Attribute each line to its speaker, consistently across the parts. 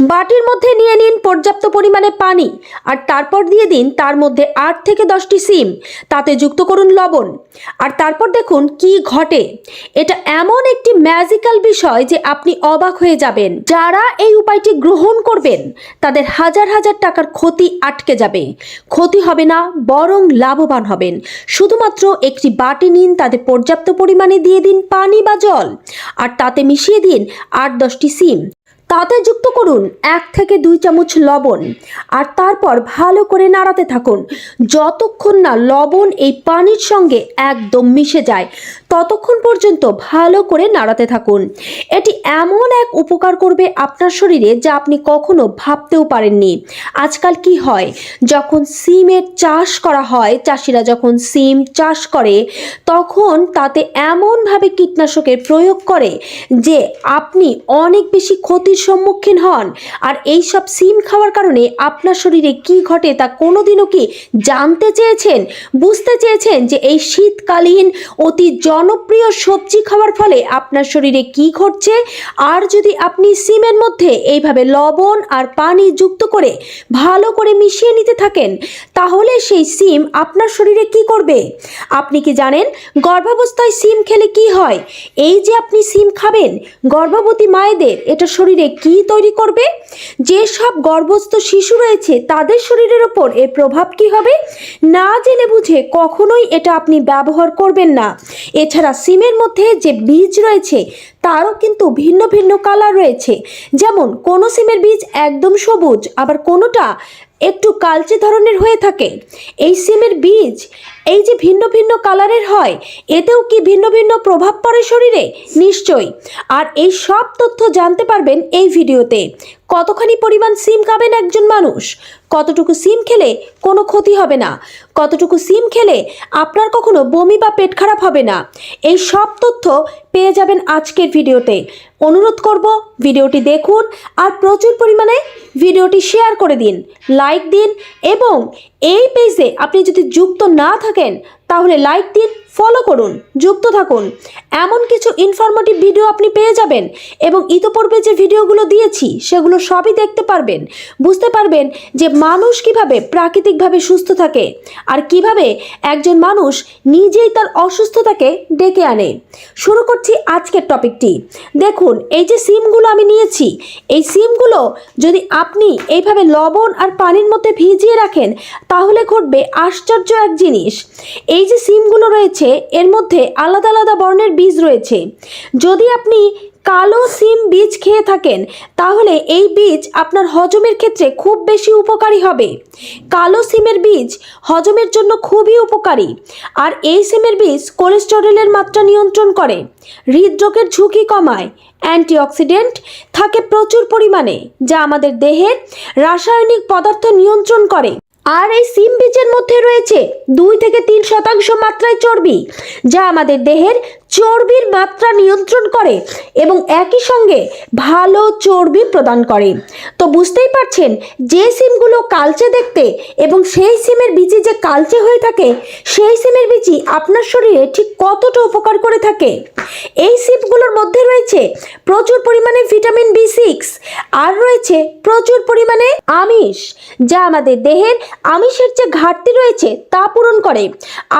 Speaker 1: বাটির মধ্যে নিয়ে নিন পর্যাপ্ত পরিমাণে পানি আর তারপর দিয়ে দিন তার মধ্যে আট থেকে দশটি সিম। তাতে যুক্ত করুন লবণ। আর তারপর দেখুন কি ঘটে। এটা এমন একটি ম্যাজিক্যাল বিষয় যে আপনি অবাক হয়ে যাবেন। যারা এই উপায়টি গ্রহণ করবেন, তাদের হাজার হাজার টাকার ক্ষতি আটকে যাবে। ক্ষতি হবে না, বরং লাভবান হবেন। শুধুমাত্র একটি বাটি নিন, তাতে পর্যাপ্ত পরিমাণে দিয়ে দিন পানি বা জল। আর তাতে মিশিয়ে দিন আট দশটি সিম। তাতে যুক্ত করুন এক থেকে দুই চামচ লবণ আর তারপর ভালো করে নাড়াতে থাকুন। যতক্ষণ না লবণ এই পানির সঙ্গে একদম মিশে যায়, ততক্ষণ পর্যন্ত ভালো করে নাড়াতে থাকুন। এটি এমন এক উপকার করবে আপনার শরীরে যা আপনি কখনো ভাবতেও পারেননি। আজকাল কি হয়, যখন সিমের চাষ করা হয়, চাষিরা যখন সিম চাষ করে, তখন তাতে এমনভাবে কীটনাশকের প্রয়োগ করে যে আপনি অনেক বেশি ক্ষতির সম্মুখীন হন। আর এই সব সিম খাওয়ার কারণে আপনার শরীরে কি ঘটে তা কোনোদিনও কি জানতে চেয়েছেন? বুঝতে চেয়েছেন যে এই শীতকালীন অতি জনপ্রিয় সবজি খাওয়ার ফলে আপনার শরীরে কি ঘটছে? আর যদি আপনি সিমের মধ্যে এইভাবে লবণ আর পানি যুক্ত করে ভালো করে মিশিয়ে নিতে থাকেন, তাহলে সেই সিম আপনার শরীরে কি করবে? আপনি কি জানেন গর্ভাবস্থায় সিম খেলে কি হয়? এই যে আপনি সিম খাবেন, গর্ভবতী মায়েদের এটা শরীরে কি তৈরি করবে? যে সব গর্ভস্থ শিশু রয়েছে, তাদের শরীরের ওপর এর প্রভাব কি হবে? না জেনে বুঝে কখনোই এটা আপনি ব্যবহার করবেন না। এছাড়া সিমের মধ্যে যে বীজ রয়েছে, তারও কিন্তু ভিন্ন ভিন্ন কালার রয়েছে। যেমন, কোনো সিমের বীজ একদম সবুজ, আবার কোনোটা একটু কালচে ধরনের হয়ে থাকে। এই সিমের বীজ এই যে ভিন্ন ভিন্ন কালারের হয়, এতেও কি ভিন্ন ভিন্ন প্রভাব পড়ে শরীরে? নিশ্চয়ই। আর এই সব তথ্য জানতে পারবেন এই ভিডিওতে। কতখানি পরিমাণ সিম খাবেন একজন মানুষ? কতটুকু সিম খেলে কোনো ক্ষতি হবে না? কতটুকু সিম খেলে আপনার কখনো বমি বা পেট খারাপ হবে না? এই সব তথ্য পেয়ে যাবেন আজকের ভিডিওতে। অনুরোধ করব ভিডিওটি দেখুন আর প্রচুর পরিমাণে ভিডিওটি শেয়ার করে দিন, লাইক দিন এবং এই পেজে আপনি যদি যুক্ত না থাকেন তাহলে লাইক দিন ফলো করুন, যুক্ত থাকুন। এমন কিছু ইনফরমেটিভ ভিডিও আপনি পেয়ে যাবেন এবং ইতোপূর্বে যে ভিডিওগুলো দিয়েছি, সেগুলো সবই দেখতে পারবেন। বুঝতে পারবেন যে মানুষ কীভাবে প্রাকৃতিকভাবে সুস্থ থাকে আর কীভাবে একজন মানুষ নিজেই তার অসুস্থতাকে ডেকে আনে। শুরু করছি আজকের টপিকটি। দেখুন, এই যে সিমগুলো আমি নিয়েছি, এই সিমগুলো যদি আপনি এইভাবে লবণ আর পানির মধ্যে ভিজিয়ে রাখেন, তাহলে ঘটবে আশ্চর্য এক জিনিস। এই যে সিমগুলো রয়েছে এর মধ্যে আলাদা আলাদা বর্ণের বীজ রয়েছে। যদি আপনি কালো সিম বীজ খেয়ে থাকেন, তাহলে এই বীজ আপনার হজমের ক্ষেত্রে খুব বেশি উপকারী হবে। কালো সিমের বীজ হজমের জন্য খুবই উপকারী, আর এই সিমের বীজ কোলেস্টেরলের মাত্রা নিয়ন্ত্রণ করে, হৃদরোগের ঝুঁকি কমায়, অ্যান্টিঅক্সিডেন্ট থাকে প্রচুর পরিমাণে, যা আমাদের দেহের রাসায়নিক পদার্থ নিয়ন্ত্রণ করে। আর এই সিম বীজের মধ্যে রয়েছে দুই থেকে তিন শতাংশ মাত্রায় চর্বি, যা আমাদের দেহের চর্বির মাত্রা নিয়ন্ত্রণ করে এবং একই সঙ্গে ভালো চর্বি প্রদান করে। তো বুঝতেই পারছেন, যে সিমগুলো কালচে দেখতে এবং সেই সিমের বীজে যে কালচে হয়ে থাকে, সেই সিমের বীজই আপনার শরীরে ঠিক কতটা উপকার করে থাকে? এই সিমগুলোর মধ্যে রয়েছে প্রচুর পরিমাণে ভিটামিন বি সিক্স আর রয়েছে প্রচুর পরিমাণে আমিষ, যা আমাদের দেহের আমিষের যে ঘাটতি রয়েছে তা পূরণ করে।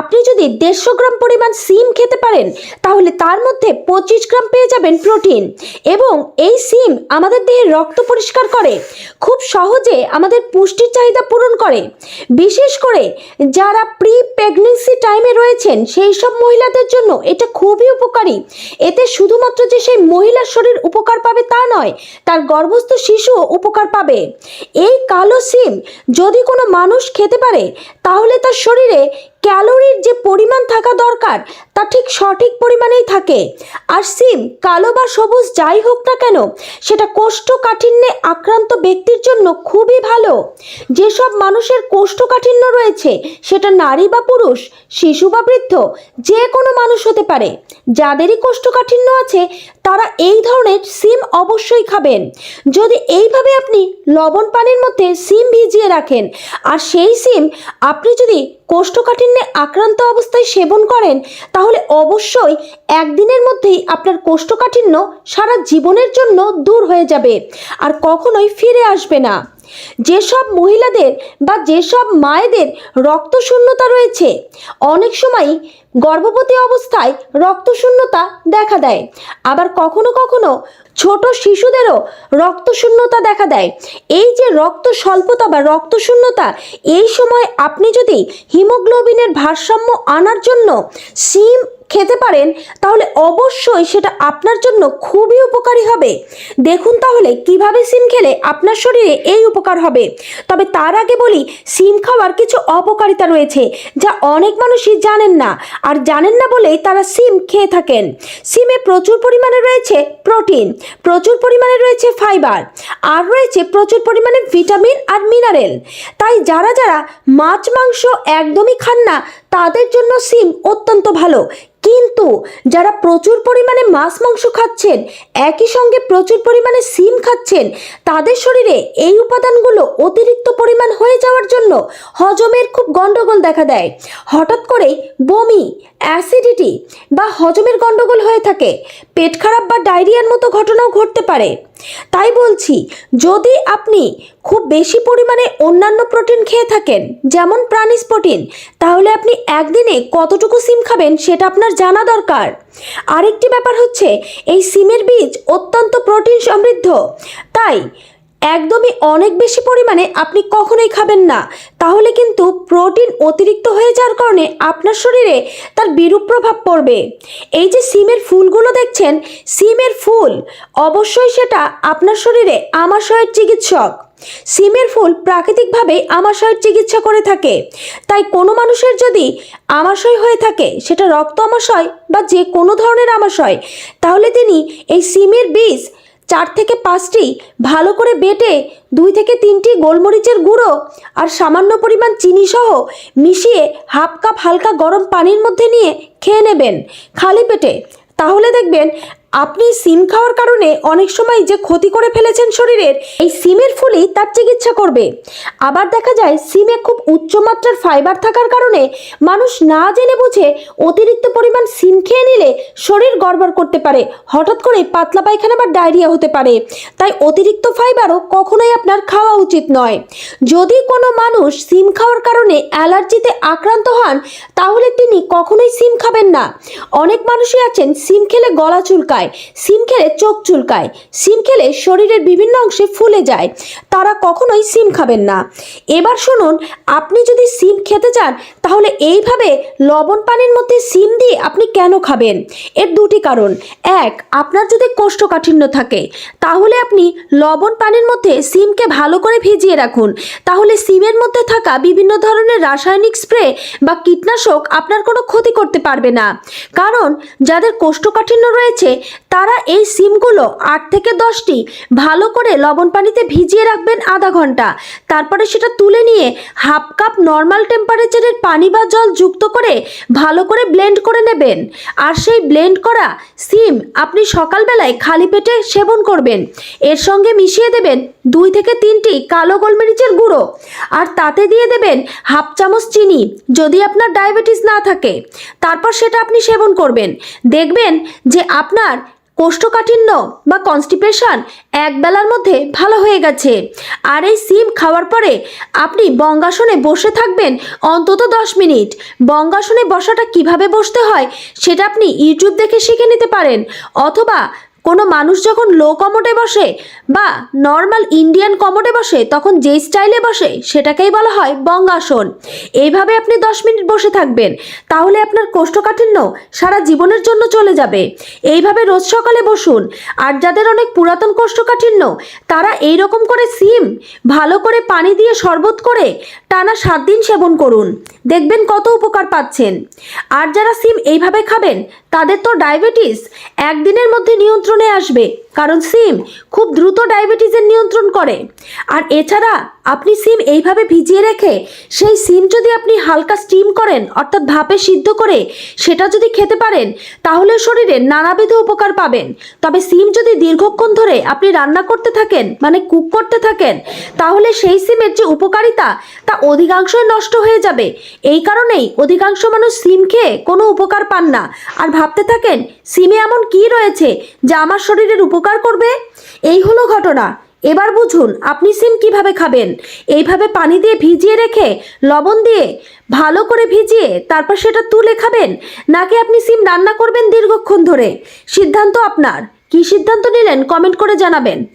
Speaker 1: আপনি যদি দেড়শো গ্রাম পরিমাণ সিম খেতে পারেন তাহলে তার মধ্যে পঁচিশ গ্রাম পেয়ে যাবেন প্রোটিন এবং এই সিম আমাদের দেহের রক্ত পরিষ্কার করে। খুব সহজে আমাদের পুষ্টির চাহিদা পূরণ করে। বিশেষ করে যারা প্রি প্রেগনেন্সি টাইমে রয়েছেন, সেই সব মহিলাদের জন্য এটা খুবই উপকারী। এতে শুধুমাত্র যে সেই মহিলার শরীর উপকার পাবে তা নয়, তার গর্ভস্থ শিশুও উপকার পাবে। এই কালো সিম যদি কোনো মানুষ খেতে পারে, তাহলে তার শরীরে ক্যালোরির যে পরিমাণ থাকা দরকার তা ঠিক সঠিক পরিমাণেই থাকে। আর সিম কালো বা সবুজ যাই হোক না কেন, সেটা কোষ্ঠকাঠিন্যে আক্রান্ত ব্যক্তির জন্য খুবই ভালো। যেসব মানুষের কোষ্ঠকাঠিন্য রয়েছে, সেটা নারী বা পুরুষ, শিশু বা বৃদ্ধ যে কোনো মানুষ হতে পারে। যাদেরই কোষ্ঠকাঠিন্য আছে, তারা এই ধরনের সিম অবশ্যই খাবেন। যদি এইভাবে আপনি লবণ পানির মধ্যে সিম ভিজিয়ে রাখেন, আর সেই সিম আপনি যদি কোষ্ঠকাঠিন্যে আক্রান্ত অবস্থায় সেবন করেন তাহলে অবশ্যই একদিনের মধ্যেই আপনার কোষ্ঠকাঠিন্য সারা জীবনের জন্য দূর হয়ে যাবে আর কখনোই ফিরে আসবে না। যেসব মহিলাদের বা যেসব মায়েদের রক্তশূন্যতা রয়েছে, অনেক সময় গর্ভবতী অবস্থায় রক্তশূন্যতা দেখা দেয়। আবার কখনো কখনো ছোট শিশুদেরও রক্তশূন্যতা দেখা দেয়। এই যে রক্ত স্বল্পতা বা রক্তশূন্যতা এই সময় আপনি যদি হিমোগ্লোবিনের ভারসাম্য আনার জন্য সিম খেতে পারেন, তাহলে অবশ্যই সেটা আপনার জন্য খুবই উপকারী হবে। দেখুন তাহলে কীভাবে সিম খেলে আপনার শরীরে এই উপকার হবে। তবে তার আগে বলি, সিম খাওয়ার কিছু অপকারিতা রয়েছে, যা অনেক মানুষই জানেন না, আর জানেন না বলেই তারা সিম খেয়ে থাকেন। সিমে প্রচুর পরিমাণে রয়েছে প্রোটিন প্রচুর পরিমাণে রয়েছে ফাইবার, আর রয়েছে প্রচুর পরিমাণে ভিটামিন আর মিনারেল। তাই যারা যারা মাছ, মাংস একদমই খান না, তাদের জন্য সিম অত্যন্ত ভালো। কিন্তু যারা প্রচুর পরিমাণে মাছ মাংস খাচ্ছেন, একই সঙ্গে প্রচুর পরিমাণে সিম খাচ্ছেন, তাদের শরীরে এই উপাদানগুলো অতিরিক্ত পরিমাণ হয়ে যাওয়ার জন্য হজমের খুব গণ্ডগোল দেখা দেয়। হঠাৎ করেই বমি, অ্যাসিডিটি বা হজমের গণ্ডগোল হয়ে থাকে। পেট খারাপ বা ডায়রিয়ার মতো ঘটনাও ঘটতে পারে। তাই বলছি, যদি আপনি খুব বেশি পরিমাণে অন্যান্য প্রোটিন খেয়ে থাকেন, যেমন প্রাণিজ প্রোটিন, তাহলে আপনি একদিনে কতটুকু সিম খাবেন সেটা আপনার জানা দরকার। আরেকটি ব্যাপার হচ্ছে, এই সিমের বীজ অত্যন্ত প্রোটিন সমৃদ্ধ। তাই একদমই অনেক বেশি পরিমাণে আপনি কখনোই খাবেন না। তাহলে কিন্তু প্রোটিন অতিরিক্ত হয়ে যাওয়ার কারণে আপনার শরীরে তার বিরূপ প্রভাব পড়বে। এই যে সিমের ফুলগুলো দেখছেন, সিমের ফুল, অবশ্যই সেটা আপনার শরীরে আমাশয়ের চিকিৎসক। সিমের ফুল প্রাকৃতিকভাবে আমাশয়ের চিকিৎসা করে থাকে। তাই কোনো মানুষের যদি আমাশয় হয়ে থাকে, সেটা রক্ত আমাশয় বা যে কোনো ধরনের আমাশয়, তাহলে তিনি এই সিমের বীজ চার থেকে পাঁচটি, ভালো করে বেটে দুই থেকে তিনটি গোলমরিচের গুঁড়ো আর সামান্য পরিমাণ চিনি সহ মিশিয়ে হাফ কাপ হালকা গরম পানির মধ্যে নিয়ে খেয়ে নেবেন খালি পেটে। তাহলে দেখবেন আপনি সিম খাওয়ার কারণে অনেক সময় যে ক্ষতি করে ফেলেছেন শরীরের, এই সিমের ফুলই তার চিকিৎসা করবে। আবার দেখা যায়, সিমে খুব উচ্চমাত্রার ফাইবার থাকার কারণে মানুষ না জেনে বুঝে অতিরিক্ত পরিমাণ সিম খেয়ে নিলে শরীর গড়বড় করতে পারে। হঠাৎ করে পাতলা পায়খানা বা ডায়রিয়া হতে পারে। তাই অতিরিক্ত ফাইবারও কখনোই আপনার খাওয়া উচিত নয়। যদি কোনো মানুষ সিম খাওয়ার কারণে অ্যালার্জিতে আক্রান্ত হন, তাহলে তিনি কখনোই সিম খাবেন না। অনেক মানুষই আছেন, সিম খেলে গলা চুলকায়। সিম খেলে চোখ চুলকায়। সিম খেলে শরীরের বিভিন্ন অংশে ফুলে যায়। তারা কখনোই সিম খাবেন না। এবার শুনুন, আপনি যদি সিম খেতে চান, তাহলে এইভাবে লবণ পানির মধ্যে সিম দিয়ে আপনি কেন খাবেন? এর দুটি কারণ। এক, আপনার যদি কোষ্ঠকাঠিন্য থাকে, তাহলে আপনি লবণ পানির মধ্যে সিমকে ভালো করে ভিজিয়ে রাখুন। তাহলে সিমের মধ্যে থাকা বিভিন্ন ধরনের রাসায়নিক স্প্রে বা কীটনাশক আপনার কোনো ক্ষতি করতে পারবে না। কারণ, যাদের কোষ্ঠকাঠিন্য রয়েছে তারা এই সিমগুলো আট থেকে দশটি ভালো করে লবণ পানিতে ভিজিয়ে রাখবেন আধা ঘণ্টা। তারপরে সেটা তুলে নিয়ে হাফ কাপ নর্মাল টেম্পারেচারের পানি বা জল যুক্ত করে ভালো করে ব্লেন্ড করে নেবেন। আর সেই ব্লেন্ড করা সিম আপনি সকালবেলায় খালি পেটে সেবন করবেন। এর সঙ্গে মিশিয়ে দেবেন দুই থেকে তিনটি কালো গোলমরিচের গুঁড়ো। আর তাতে দিয়ে দেবেন হাফ চামচ চিনি, যদি আপনার ডায়াবেটিস না থাকে। তারপর সেটা আপনি সেবন করবেন। দেখবেন যে আপনার কোষ্ঠকাঠিন্য বা কনস্টিপেশন এক বেলার মধ্যে ভালো হয়ে গেছে। আর এই সিম খাওয়ার পরে আপনি বঙ্গাসনে বসে থাকবেন অন্তত দশ মিনিট। বঙ্গাসনে বসাটা কীভাবে বসতে হয় সেটা আপনি ইউটিউব দেখে শিখে নিতে পারেন। অথবা কোনো মানুষ যখন লো কমোডে বসে বা নর্মাল ইন্ডিয়ান কমোডে বসে, তখন যেই স্টাইলে বসে, সেটাকেই বলা হয় বঙ্গাসন। এইভাবে আপনি দশ মিনিট বসে থাকবেন। তাহলে আপনার কোষ্ঠকাঠিন্য সারা জীবনের জন্য চলে যাবে। এইভাবে রোজ সকালে বসুন। আর যাদের অনেক পুরাতন কোষ্ঠকাঠিন্য, তারা এই রকম করে সিম, ভালো করে পানি দিয়ে শরবত করে টানা সাত দিন সেবন করুন। দেখবেন কত উপকার পাচ্ছেন। আর যারা সিম এইভাবে খাবেন, তাদের তো ডায়াবেটিস একদিনের মধ্যে নিয়ন্ত্রণে আসবে। কারণ সিম খুব দ্রুত ডায়াবেটিসের নিয়ন্ত্রণ করে। আর এছাড়া আপনি সিম এইভাবে ভিজিয়ে রেখে সেই সিম যদি আপনি হালকা স্টিম করেন, অর্থাৎ ভাপে সিদ্ধ করে সেটা যদি খেতে পারেন, তাহলে শরীরে নানাবিধ উপকার পাবেন। তবে সিম যদি দীর্ঘক্ষণ ধরে আপনি রান্না করতে থাকেন মানে কুক করতে থাকেন, তাহলে সেই সিমের যে উপকারিতা, তা অধিকাংশই নষ্ট হয়ে যাবে। এই কারণেই অধিকাংশ মানুষ সিম খেয়ে কোনো উপকার পান না। আর ভাবতে থাকেন সিমে এমন কি রয়েছে যা আমার শরীরের উপকার করবে? এই হলো ঘটনা। এবার বুঝুন, আপনি সিম কীভাবে খাবেন? এইভাবে পানি দিয়ে ভিজিয়ে রেখে, লবণ দিয়ে, ভালো করে ভিজিয়ে, তারপর সেটা তুলে খাবেন? নাকি আপনি সিম রান্না করবেন দীর্ঘক্ষণ ধরে? সিদ্ধান্ত আপনার। কি সিদ্ধান্ত নিলেন, কমেন্ট করে জানাবেন।